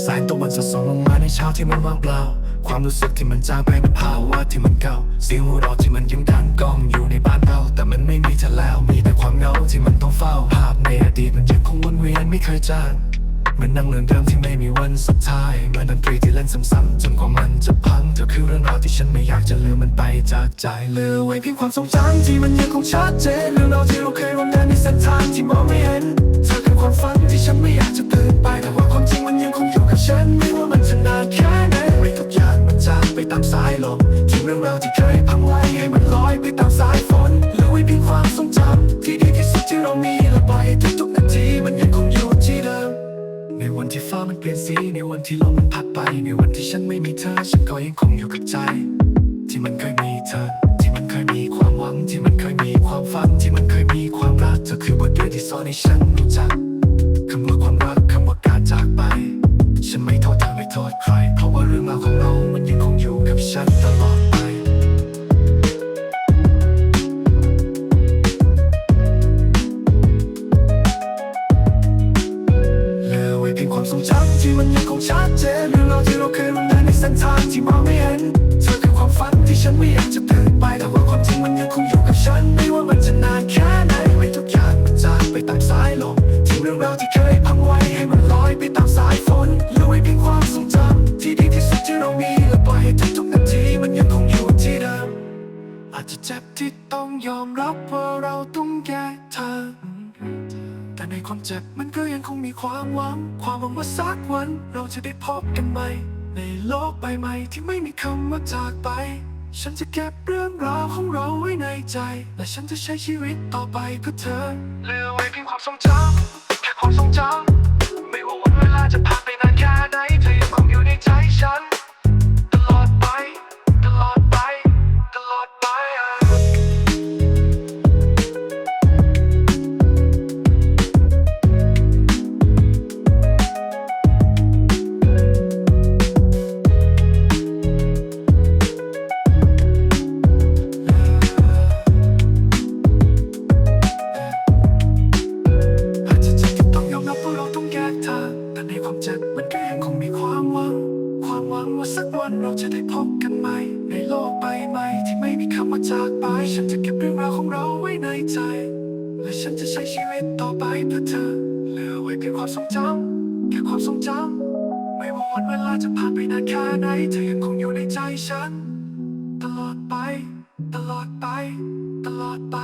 แสงตะวันสดส่งลงมาในเช้าที่มันว่างเปล่า ความรู้สึกที่มันจางไปเป็นภาวะที่มันเก่าเสียงหัวเราะที่มันยังดังก้องอยู่ในบ้านเราแต่มันไม่มีเธอแล้ว มีแต่ความเหงาที่มันต้องเฝ้า ภาพในอดีตมันยังคงวนเวียนไม่เคยจางมือนนั่งเรื่องเดิมที่ไม่มีวันสุดท้ายเหมือนดนตรีที่เล่นซ้ำๆจนกว่ามันจะพังเธอคือเรื่องราวที่ฉันไม่อยากจะลืมมันไปจากใจเหลือไว้เพียงความทรงจำที่มันยังคงชัดเจนเรื่องราวที่เราเคยร่วมเดินในเส้นทางที่มองไม่เห็นเธอคือความฝันที่ สายลมทิ้งเรื่องราวที่เคยพังไว้ให้มันลอยไปตามสายฝนเหลือไว้เพียงความทรงจำที่ดีที่สุดที่เรามีและปล่อยให้ทุกๆนาทีมันยังคงอยู่ที่เดิม ในวันที่ฟ้ามันเปลี่ยนสีในวันที่ลมมันพัดไป ในวันที่ฉันไม่มีเธอ ฉันก็ยังคงอยู่กับใจ ที่มันเคยมีเธอ ที่มันเคยมีความหวัง ที่มันเคยมีความฝัน ที่มันเคยมีความรักเธอคือบทเรียนที่สอนให้ฉันรู้จักคำว่าความรัก ที่มองไม่เห็นเธอคือความฝันที่ฉันไม่อยากจะเปลี่นไปแต่ว่าความจริงมันยังคงอยู่กับฉัน ไม่ว่ามันจะนานแค่ไหนไม่ทุกอย่างมันจางไปตามสายลมทิ้งเรื่องราวที่เคยพังไว้ให้มันลอยไปตามสายฝนเหลือไว้เพียงความทรงจำที่ดีที่สุดที่เรามีและปล่อยให้ทุกนาทีมันยังคงอยู่ที่เดิมอาจจะเจ็บที่ต้องยอมรับว่าเราต้องแยกทางแต่ในความเจ็บมันก็ยังคงมีความหวัง ความหวังว่าสักวันเราจะได้พบกันใหม่ ในโลกใบใหม่ที่ไม่มีคำว่าจากไป ฉันจะเก็บเรื่องราวของเราไว้ในใจ และฉันจะใช้ชีวิตต่อไปเพื่อเธอเหลือไว้เพียงความทรงจำแค่ความทรงจำไม่ว่าวันเวลาจะผ่านไปนานแค่ไหนเธอยังคงอยู่ในใจฉัน ตลอดไป ตลอดไป ตลอดไป สักวันเราจะได้พบกันใหม ในโลกใบใหม่ที่ไม่มีคำว่าจากไป ฉันจะเก็บเรื่องราวของเราไว้ในใจ และฉันจะใช้ชีวิตต่อไปเพื่อเธอ เหลือไว้เพียงความทรงจำแค่ความทรงจำไม่ว่าวันเวลาจะผ่านไปนานแค่ไหนเธอยังคงอยู่ในใจฉัน ตลอดไป ตลอดไป ตลอดไป